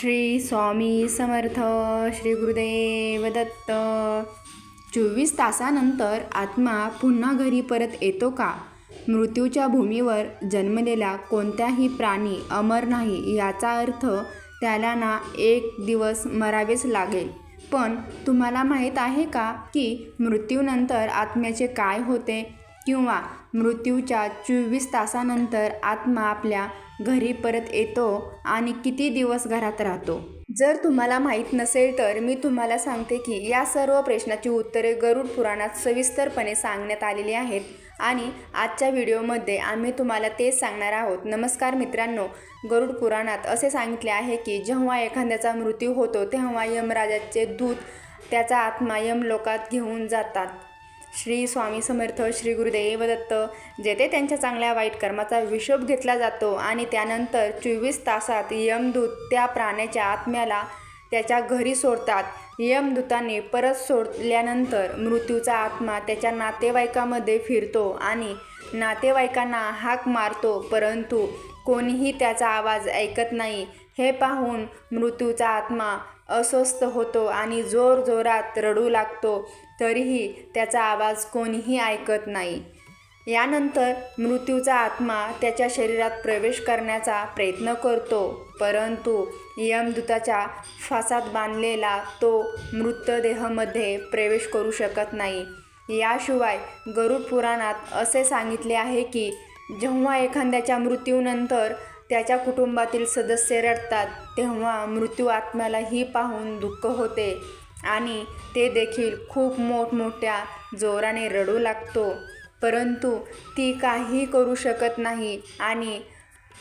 श्री स्वामी समर्थ श्री गुरुदेव दत्त. चोवीस तासानंतर आत्मा पुन्हा घरी परत येतो का? मृत्यूच्या भूमीवर जन्मलेला कोणताही प्राणी अमर नाही याचा अर्थ त्याला ना एक दिवस मरावेच लागेल. पण तुम्हाला माहीत आहे का की मृत्यूनंतर आत्म्याचे काय होते? किंवा मृत्यूच्या चोवीस तासानंतर आत्मा आपल्या घरी परत येतो आणि किती दिवस घरात राहतो. जर तुम्हाला माहीत नसेल तर मी तुम्हाला सांगते की या सर्व प्रश्नाची उत्तरे गरुड पुराणात सविस्तरपणे सांगण्यात आलेली आहेत आणि आजच्या व्हिडिओमध्ये आम्ही तुम्हाला तेच सांगणार आहोत. नमस्कार मित्रांनो गरुड पुराणात असे सांगितले आहे की जेव्हा एखाद्याचा मृत्यू होतो तेव्हा यमराजाचे दूत त्याचा आत्मा यमलोकात घेऊन जातात. श्री स्वामी समर्थ श्री गुरुदेव दत्त जेथे त्यांच्या चांगल्या वाईट कर्माचा हिशोब घेतला जातो आणि त्यानंतर चोवीस तासात यमदूत त्या प्राण्याच्या आत्म्याला त्याच्या घरी सोडतात. यमदूताने परत सोडल्यानंतर मृत्यूचा आत्मा त्याच्या नातेवाईकामध्ये फिरतो आणि नातेवाईकांना हाक मारतो परंतु कोणीही त्याचा आवाज ऐकत नाही. हे पाहून मृत्यूचा आत्मा अस्वस्थ होतो आणि जोरजोरात रडू लागतो तरीही त्याचा आवाज कोणीही ऐकत नाही. यानंतर मृत्यूचा आत्मा त्याच्या शरीरात प्रवेश करण्याचा प्रयत्न करतो परंतु यमदूताच्या फासात बांधलेला तो मृतदेहमध्ये प्रवेश करू शकत नाही. याशिवाय गरुड पुराणात असे सांगितले आहे की जेव्हा एखाद्याच्या मृत्यूनंतर त्याच्या कुटुंबातील सदस्य रडतात तेव्हा मृत्यू आत्म्यालाही पाहून दुःख होते आणि ते देखील खूप मोठमोठ्या जोराने रडू लागतो. परंतु ती काही करू शकत नाही आणि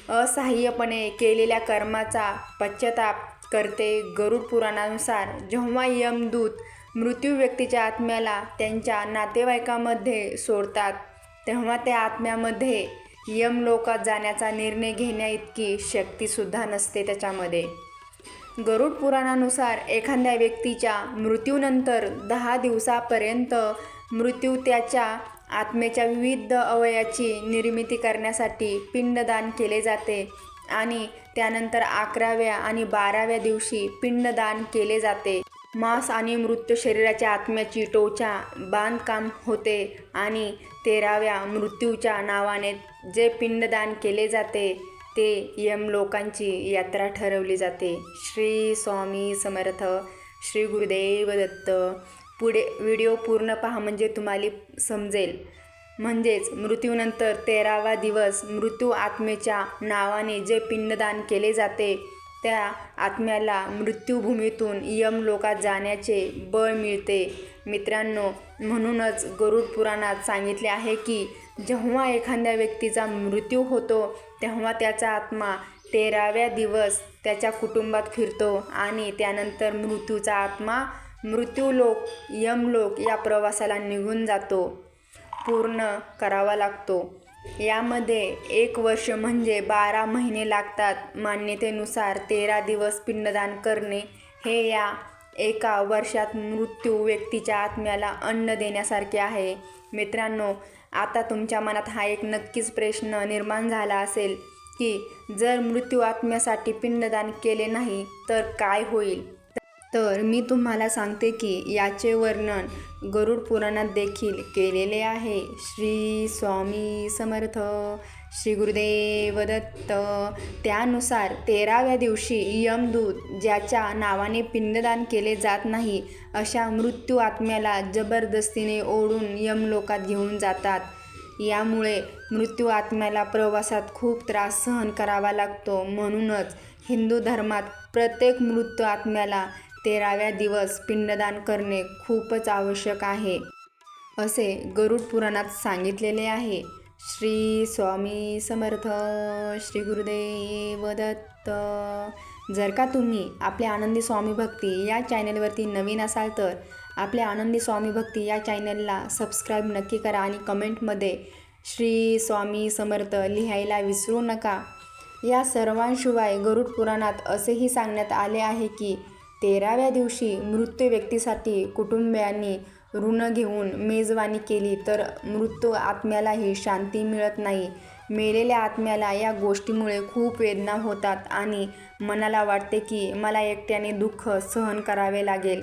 असहाय्यपणे केलेल्या कर्माचा पश्चाताप करते गरुड पुराणानुसार. जेव्हा यमदूत मृत्यू व्यक्तीच्या आत्म्याला त्यांच्या नातेवाईकामध्ये सोडतात तेव्हा त्या आत्म्यामध्ये यमलोकात जाण्याचा निर्णय घेण्याइतकी शक्तीसुद्धा नसते त्याच्यामध्ये. गरुड पुराणानुसार एखाद्या व्यक्तीच्या मृत्यूनंतर दहा दिवसापर्यंत मृत्यू त्याच्या आत्मेच्या विविध अवयाची निर्मिती करण्यासाठी पिंडदान केले जाते आणि त्यानंतर अकराव्या आणि बाराव्या दिवशी पिंडदान केले जाते. मांस आणि मृत शरीराच्या आत्म्याची टोचा बांधकाम होते आणि तेराव्या मृत्यूच्या नावाने जे पिंडदान केले जाते ते यम लोकांची यात्रा ठरवली जाते. श्री स्वामी समर्थ श्री गुरुदेव दत्त. पुढे व्हिडिओ पूर्ण पहा म्हणजे तुम्हाला समजेल. म्हणजेच मृत्यूनंतर तेरावा दिवस मृत्यू आत्मेच्या नावाने जे पिंडदान केले जाते त्या आत्म्याला मृत्यूभूमीतून यमलोकात जाण्याचे बळ मिळते. मित्रांनो म्हणूनच गरुड पुराणात सांगितले आहे की जेव्हा एखाद्या व्यक्तीचा मृत्यू होतो तेव्हा त्याचा आत्मा तेराव्या दिवस त्याच्या कुटुंबात फिरतो आणि त्यानंतर मृत्यूचा आत्मा मृत्यूलोक यमलोक या प्रवासाला निघून जातो. पूर्ण करावा लागतो. यामध्ये एक वर्ष म्हणजे बारा महिने लागतात. मान्यतेनुसार तेरा दिवस पिंडदान करणे हे या एका वर्षात मृत्यू व्यक्तीच्या आत्म्याला अन्न देण्यासारखे आहे. मित्रांनो आता तुमच्या मनात हा एक नक्कीच प्रश्न निर्माण झाला असेल की जर मृत्यू आत्म्यासाठी पिंडदान केले नाही तर काय होईल? तर मी तुम्हाला सांगते की याचे वर्णन गरुड पुराणात देखील केलेले आहे. श्री स्वामी समर्थ श्री गुरुदेव दत्त. त्यानुसार तेराव्या दिवशी यमदूत ज्याच्या नावाने पिंडदान केले जात नाही अशा मृत्यू आत्म्याला जबरदस्तीने ओढून यमलोकात घेऊन जातात. यामुळे मृत्यू आत्म्याला प्रवासात खूप त्रास सहन करावा लागतो. म्हणूनच हिंदू धर्मात प्रत्येक मृत्यू आत्म्याला तेराव्या दिवस पिंडदान करणे खूपच आवश्यक आहे असे गरुड पुराणात सांगितलेले आहे. श्री स्वामी समर्थ श्री गुरुदेव दत्त. जर का तुम्ही आपल्या आनंदी स्वामी भक्ती या चॅनलवरती नवीन असाल तर आपल्या आनंदी स्वामी भक्ती या चॅनलला सबस्क्राईब नक्की करा आणि कमेंटमध्ये श्री स्वामी समर्थ लिहायला विसरू नका. या सर्वांशिवाय गरुड पुराणात असेही सांगण्यात आले आहे की तेराव्या दिवशी मृत्यू व्यक्तीसाठी कुटुंबियांनी ऋण घेऊन मेजवानी केली तर मृत्यू आत्म्यालाही शांती मिळत नाही. मेलेल्या आत्म्याला या गोष्टीमुळे खूप वेदना होतात आणि मनाला वाटते की मला एकट्याने दुःख सहन करावे लागेल.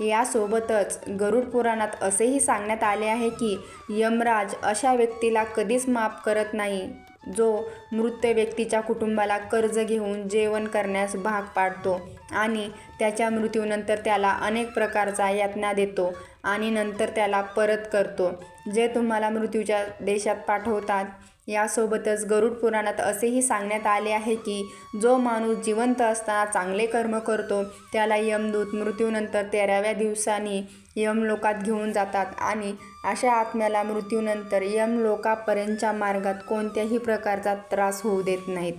यासोबतच गरुड पुराणात असेही सांगण्यात आले आहे की यमराज अशा व्यक्तीला कधीच माफ करत नाही. जो मृत व्यक्तीच्या कुटुंबाला कर्ज घेऊन जेवण करण्यास भाग पाडतो आणि त्याच्या मृत्यूनंतर त्याला अनेक प्रकारचा यातना देतो आणि नंतर त्याला परत करतो. जे तुम्हाला मृत्यूच्या देशात पाठवतात यासोबतच गरुड पुराणात असेही सांगण्यात आले आहे की जो माणूस जिवंत असताना चांगले कर्म करतो त्याला यमदूत मृत्यूनंतर तेराव्या दिवसांनी यमलोकात घेऊन जातात आणि अशा आत्म्याला मृत्यूनंतर यमलोकापर्यंतच्या मार्गात कोणत्याही प्रकारचा त्रास होऊ देत नाहीत.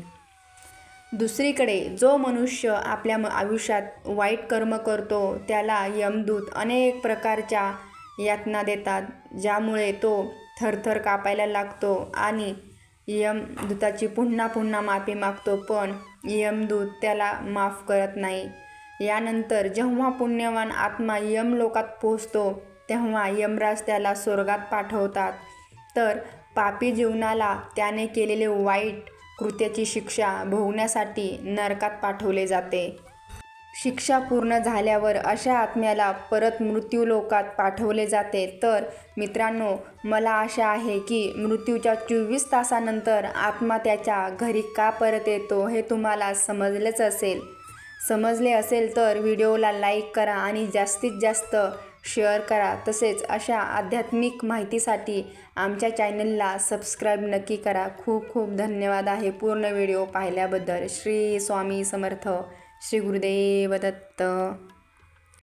दुसरीकडे जो मनुष्य आपल्या म- आयुष्यात वाईट कर्म करतो त्याला यमदूत अनेक प्रकारच्या यातना देतात ज्यामुळे तो थरथर कापायला लागतो आणि यमदूताची पुन्हा पुन्हा माफी मागतो पण यमदूत त्याला माफ करत नाही. यानंतर जेव्हा पुण्यवान आत्मा यमलोकात पोहोचतो तेव्हा यमराज त्याला स्वर्गात पाठवतात. तर पापी जीवनाला त्याने केलेले वाईट कृत्याची शिक्षा भोगण्यासाठी नरकात पाठवले जाते. शिक्षा पूर्ण झाल्यावर अशा आत्म्याला परत मृत्यूलोकात पाठवले जाते. तर मित्रांनो मला आशा आहे की मृत्यूच्या चोवीस तासानंतर आत्मा त्याच्या घरी का परत येतो हे तुम्हाला समजलेच असेल. समजले असेल तर व्हिडिओला लाईक करा आणि जास्तीत जास्त शेअर करा. तसेच अशा आध्यात्मिक माहितीसाठी आमच्या चॅनलला सबस्क्राईब नक्की करा. खूप खूप धन्यवाद आहे पूर्ण व्हिडिओ पाहिल्याबद्दल. श्री स्वामी समर्थ. श्री गुरुदेव दत्त